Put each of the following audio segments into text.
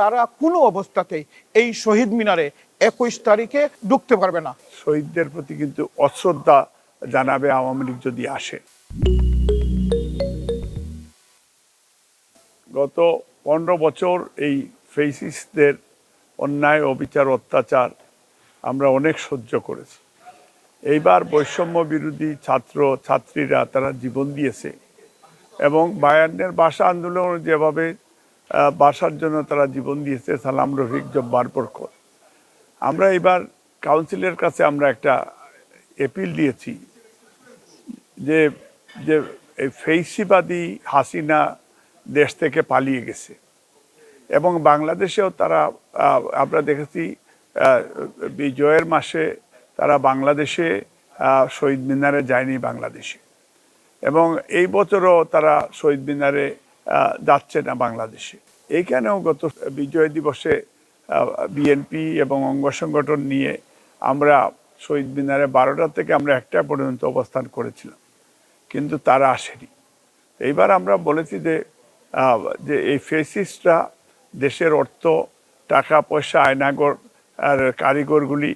তারা কোনো অবস্থাতেই এই শহীদ মিনারে একুশ তারিখে ঢুকতে পারবে না। শহীদদের প্রতি কিন্তু অশ্রদ্ধা জানাবে আওয়ামী লীগ যদি আসে। গত পনেরো বছর এই ফেসিসদের অন্যায়, অবিচার, অত্যাচার আমরা অনেক সহ্য করেছি। এইবার বৈষম্য বিরোধী ছাত্র, ছাত্রীরা তারা জীবন দিয়েছে এবং বায়ান্নের ভাষা আন্দোলন যেভাবে ভাষার জন্য তারা জীবন দিয়েছে, সালাম, রফিক, জব্বার, বরকত। আমরা এবার কাউন্সিলের কাছে আমরা একটা এপিল দিয়েছি যে যে এই ফেইসিবাদী হাসিনা দেশ থেকে পালিয়ে গেছে। এবং বাংলাদেশেও তারা আমরা দেখেছি বিজয়ের মাসে তারা বাংলাদেশে শহীদ মিনারে যায়নি বাংলাদেশে। এবং এই বছরও তারা শহীদ মিনারে যাচ্ছে না বাংলাদেশে। এইখানেও গত বিজয় দিবসে বিএনপি এবং অঙ্গ সংগঠন নিয়ে আমরা শহীদ মিনারে বারোটা থেকে আমরা একটা পর্যন্ত অবস্থান করেছিলাম, কিন্তু তারা আসেনি। এইবার আমরা বলেছি যে যে এই ফেসিসরা দেশের অর্থ, টাকা, পয়সা, আয়নাগর আর কারিগরগুলি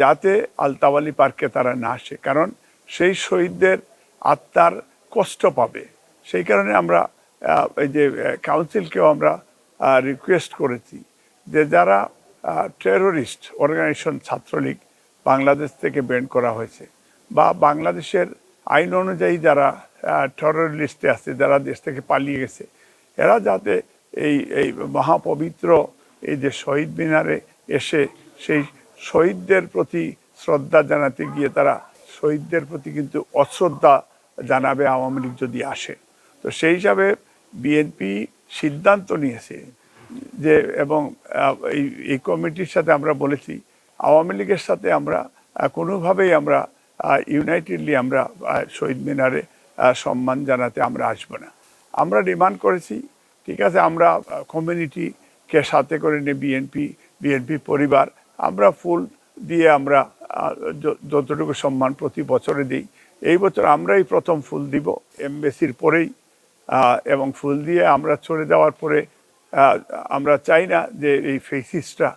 যাতে আলতাওয়ালি পার্কে তারা না আসে, কারণ সেই শহীদদের আত্মার কষ্ট পাবে। সেই কারণে আমরা এই যে কাউন্সিলকেও আমরা রিকোয়েস্ট করেছি যে যারা টেরোরিস্ট অর্গানাইজেশন ছাত্রলীগ বাংলাদেশ থেকে ব্যান করা হয়েছে বা বাংলাদেশের আইন অনুযায়ী যারা টেরর লিস্টে আছে, যারা দেশ থেকে পালিয়ে গেছে, এরা যাতে এই এই মহাপবিত্র এই যে শহীদ মিনারে এসে সেই শহীদদের প্রতি শ্রদ্ধা জানাতে গিয়ে তারা শহীদদের প্রতি কিন্তু অশ্রদ্ধা জানাবে আওয়ামী লীগ যদি আসে। তো সেই হিসাবে বিএনপি সিদ্ধান্ত নিয়েছে যে, এবং এই কমিটির সাথে আমরা বলেছি, আওয়ামী লীগের সাথে আমরা কোনোভাবেই আমরা ইউনাইটেডলি আমরা শহীদ মিনারে সম্মান জানাতে আমরা আসব না। আমরা ডিমান্ড করেছি, ঠিক আছে, আমরা কমিউনিটিকে সাথে করে নিয়ে বিএনপি বিএনপি পরিবার, আমরা ফুল দিয়ে আমরা যতটুকু সম্মান প্রতি বছরে দিই, এই বছর আমরাই প্রথম ফুল দিব, এমবেসির পরেই এবং ফুল দিয়ে আমরা চলে যাওয়ার পরে আমরা চাই না যে এই ফেসিসটা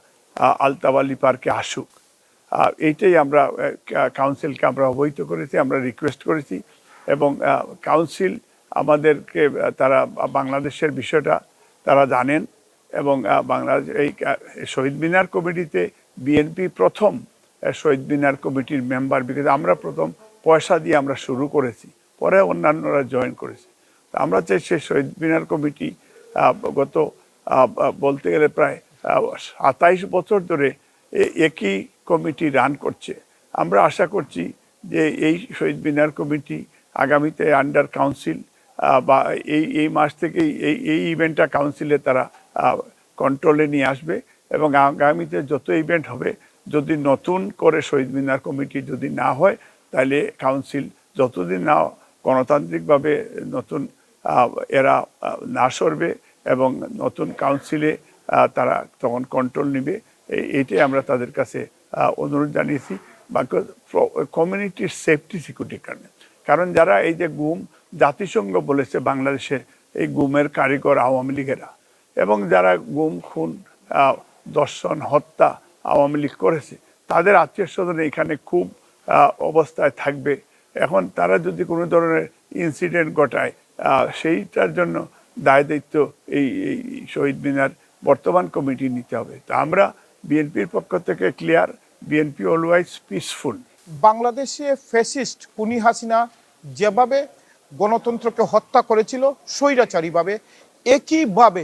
আলতাবালি পার্কে আসুক। এইটাই আমরা কাউন্সিলকে আমরা অবহিত করেছি, আমরা রিকোয়েস্ট করেছি এবং কাউন্সিল আমাদেরকে তারা বাংলাদেশের বিষয়টা তারা জানেন এবং বাংলাদেশ এই শহীদ মিনার কমিটিতে বিএনপি প্রথম শহীদ মিনার কমিটির মেম্বার, বিকজ আমরা প্রথম পয়সা দিয়ে আমরা শুরু করেছি, পরে অন্যান্যরা জয়েন করেছে। আমরা চাই সেই শহীদ মিনার কমিটি গত বলতে গেলে প্রায় সাতাইশ বছর ধরে একই কমিটি রান করছে। আমরা আশা করছি যে এই শহীদ মিনার কমিটি আগামীতে আন্ডার কাউন্সিল বা এই এই মাস থেকেই এই এই ইভেন্টটা কাউন্সিলে তারা কন্ট্রোলে নিয়ে আসবে এবং আগামীতে যত ইভেন্ট হবে, যদি নতুন করে শহীদ মিনার কমিটি যদি না হয়, তাহলে কাউন্সিল যতদিন না গণতান্ত্রিকভাবে নতুন এরা না সরবে এবং নতুন কাউন্সিলে তারা তখন কন্ট্রোল নেবে। এই- এইটাই আমরা তাদের কাছে অনুরোধ জানিয়েছি। বা কমিউনিটির সেফটি সিকিউরিটির কারণে। কারণ যারা এই যে গুম, জাতিসংঘ বলেছে বাংলাদেশে, এই গুমের কারিগর আওয়ামী লীগেরা। এবং যারা গুম, খুন দর্শন, হত্যা আওয়ামী লীগ করেছে, তাদের আত্মীয় স্বজন এখানে খুব অবস্থায় থাকবে। এখন তারা যদি কোনো ধরনের ইনসিডেন্ট ঘটায় সেইটার জন্য দায় দায়িত্ব এই এই শহীদ মিনার বর্তমান কমিটি নিতে হবে। তা আমরা বিএনপির পক্ষ থেকে ক্লিয়ার বিএনপি অলওয়াইজ পিসফুল বাংলাদেশে ফ্যাসিস্ট কুনি হাসিনা যেভাবে গণতন্ত্রকে হত্যা করেছিল স্বৈরাচারীভাবে, একইভাবে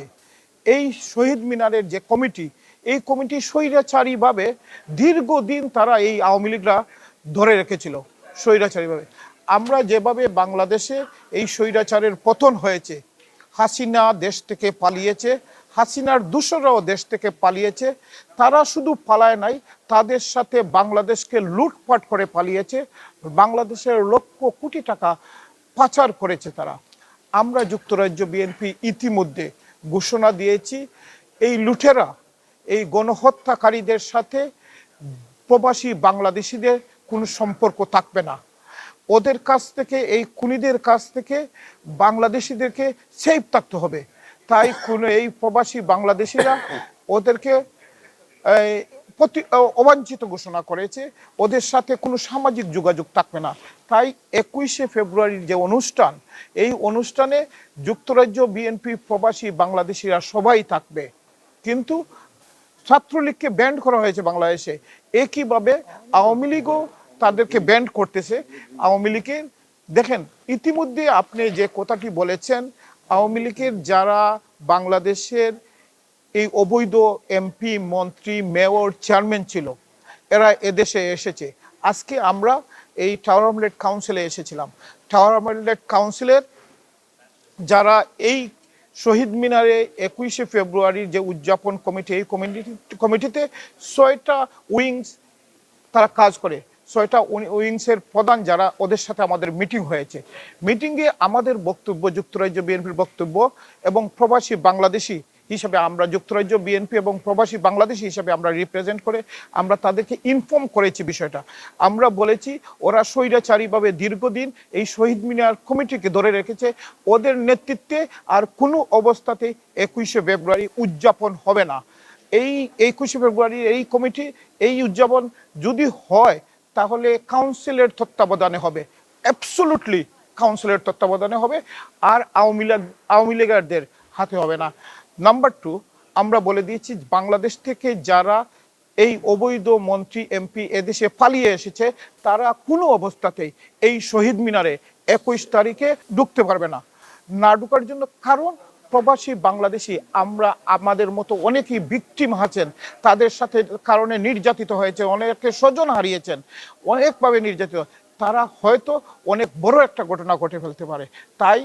এই শহীদ মিনারের যে কমিটি, এই কমিটি স্বৈরাচারীভাবে দীর্ঘদিন তারা এই আওয়ামী লীগরা ধরে রেখেছিল, স্বৈরাচারীভাবে। আমরা যেভাবে বাংলাদেশে এই স্বৈরাচারের পতন হয়েছে, হাসিনা দেশ থেকে পালিয়েছে, হাসিনার দূষরাও দেশ থেকে পালিয়েছে, তারা শুধু পালায় নাই, তাদের সাথে বাংলাদেশকে লুটপাট করে পালিয়েছে, বাংলাদেশের লক্ষ কোটি টাকা পাচার করেছে তারা। আমরা যুক্তরাজ্য বিএনপি ইতিমধ্যে ঘোষণা দিয়েছি, এই লুটেরা, এই গণহত্যাকারীদের সাথে প্রবাসী বাংলাদেশিদের কোনো সম্পর্ক থাকবে না। ওদের কাছ থেকে, এই খুনিদের কাছ থেকে বাংলাদেশিদেরকে সেফ থাকতে হবে। তাই কোন, এই প্রবাসী বাংলাদেশিরা ওদেরকে প্রতি- অবাঞ্ছিত ঘোষণা করেছে। ওদের সাথে কোনো সামাজিক যোগাযোগ থাকবে না। তাই একুশে ফেব্রুয়ারির যে অনুষ্ঠান, এই অনুষ্ঠানে যুক্তরাজ্য বিএনপি প্রবাসী বাংলাদেশিরা সবাই থাকবে। কিন্তু ছাত্রলীগকে ব্যান্ড করা হয়েছে বাংলাদেশে। একইভাবে আওয়ামী লীগও তাদেরকে ব্যান্ড করতেছে আওয়ামী লীগের দেখেন, ইতিমধ্যে আপনি যে কথাটি বলেছেন, আওয়ামী লীগের যারা বাংলাদেশের এই অবৈধ এমপি, মন্ত্রী, মেয়র, চেয়ারম্যান ছিল, এরা এদেশে এসেছে। আজকে আমরা এই টাওয়ার আমলেট কাউন্সিলে এসেছিলাম। টাওয়ার আমলেট কাউন্সিলের যারা এই শহীদ মিনারে একুশে ফেব্রুয়ারির যে উদযাপন কমিটি, এই কমিটি, কমিটিতে ছয়টা উইংস তারা কাজ করে। ছয়টা উইংসের প্রধান যারা, ওদের সাথে আমাদের মিটিং হয়েছে। মিটিংয়ে আমাদের বক্তব্য যুক্তরাজ্য বিএনপির বক্তব্য এবং প্রবাসী বাংলাদেশি হিসাবে আমরা যুক্তরাজ্য বিএনপি এবং প্রবাসী বাংলাদেশি হিসাবে আমরা রিপ্রেজেন্ট করে আমরা তাদেরকে ইনফর্ম করেছি বিষয়টা। আমরা বলেছি, ওরা স্বৈরাচারীভাবে দীর্ঘদিন এই শহীদ মিনার কমিটিকে ধরে রেখেছে। ওদের নেতৃত্বে আর কোনো অবস্থাতে একুশে ফেব্রুয়ারি উদযাপন হবে না। এই একুশে ফেব্রুয়ারি এই কমিটি, এই উদযাপন যদি হয় তাহলে কাউন্সিলের তত্ত্বাবধানে হবে। অ্যাবসোলুটলি কাউন্সিলের তত্ত্বাবধানে হবে আর আওয়ামী লীগ, আওয়ামী লীগারদের হাতে হবে না। নাম্বার টু আমরা বলে দিয়েছি বাংলাদেশ থেকে যারা এই অবৈধ মন্ত্রী এমপি এদেশে পালিয়ে এসেছে, তারা কোনো অবস্থাতেই এই শহীদ মিনারে একুশ তারিখে ঢুকতে পারবে না। না ঢুকার জন্য কারণ প্রবাসী বাংলাদেশি আমরা আমাদের মতো অনেকেই ভিকটিম আছেন। তাদের সাথে কারণে নির্যাতিত হয়েছে, অনেকে স্বজন হারিয়েছেন, অনেকভাবে নির্যাতিত। তারা হয়তো অনেক বড় একটা ঘটনা ঘটে ফেলতে পারে। তাই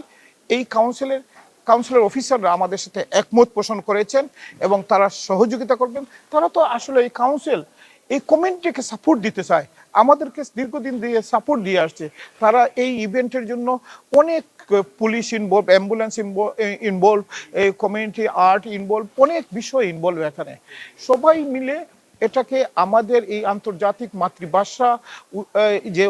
এই কাউন্সিলের কাউন্সিলের অফিসাররা আমাদের সাথে একমত পোষণ করেছেন এবং তারা সহযোগিতা করবেন। তারা তো আসলে এই কাউন্সিল এই কমিউনিটিকে সাপোর্ট দিতে চায়। আমাদেরকে দীর্ঘদিন দিয়ে সাপোর্ট দিয়ে আসছে। তারা এই ইভেন্টের জন্য অনেক পুলিশ ইনভলভ অ্যাম্বুলেন্স ইনভলভ এই কমিউনিটি আর্ট ইনভলভ অনেক বিষয় ইনভলভ এখানে। সবাই মিলে এটাকে আমাদের এই আন্তর্জাতিক মাতৃভাষা যে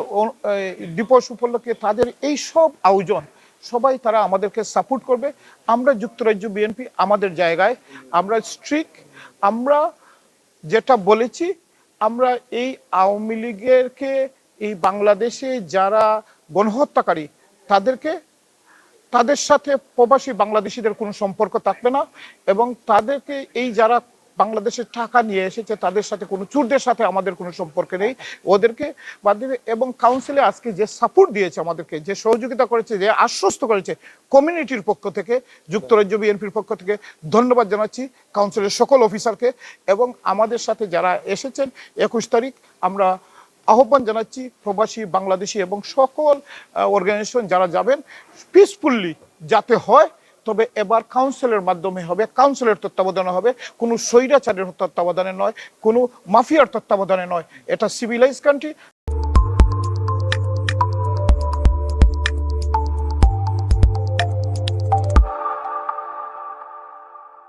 দিবস উপলক্ষে তাদের এই সব আয়োজন, সবাই তারা আমাদেরকে সাপোর্ট করবে। আমরা যুক্তরাজ্য বিএনপি আমাদের জায়গায়, আমরা স্ট্রিক আমরা যেটা বলেছি আমরা এই আওয়ামী লীগেরকে, এই বাংলাদেশে যারা গণহত্যাকারী, তাদেরকে, তাদের সাথে প্রবাসী বাংলাদেশিদের কোনো সম্পর্ক থাকবে না এবং তাদেরকে এই যারা বাংলাদেশের টাকা নিয়ে এসেছে, তাদের সাথে কোনো চুরদের সাথে আমাদের কোনো সম্পর্ক নেই। ওদেরকে বাদ দিবে এবং কাউন্সিলে আজকে যে সাপোর্ট দিয়েছে আমাদেরকে, যে সহযোগিতা করেছে, যে আশ্বস্ত করেছে কমিউনিটির পক্ষ থেকে, যুক্তরাজ্য বিএনপির পক্ষ থেকে, ধন্যবাদ জানাচ্ছি কাউন্সিলের সকল অফিসারকে এবং আমাদের সাথে যারা এসেছেন, একুশ তারিখ আমরা আহ্বান জানাচ্ছি প্রবাসী বাংলাদেশি এবং সকল অর্গানাইজেশন যারা যাবেন পিসফুল্লি যাতে হয় তবে এবার কাউন্সিলের মাধ্যমে হবে কাউন্সিলের তত্ত্বাবধানে হবে। কোনো স্বৈরাচারের তত্ত্বাবধানে নয়, কোনো মাফিয়ার তত্ত্বাবধানে নয়। এটা সিভিলাইজ কান্ট্রি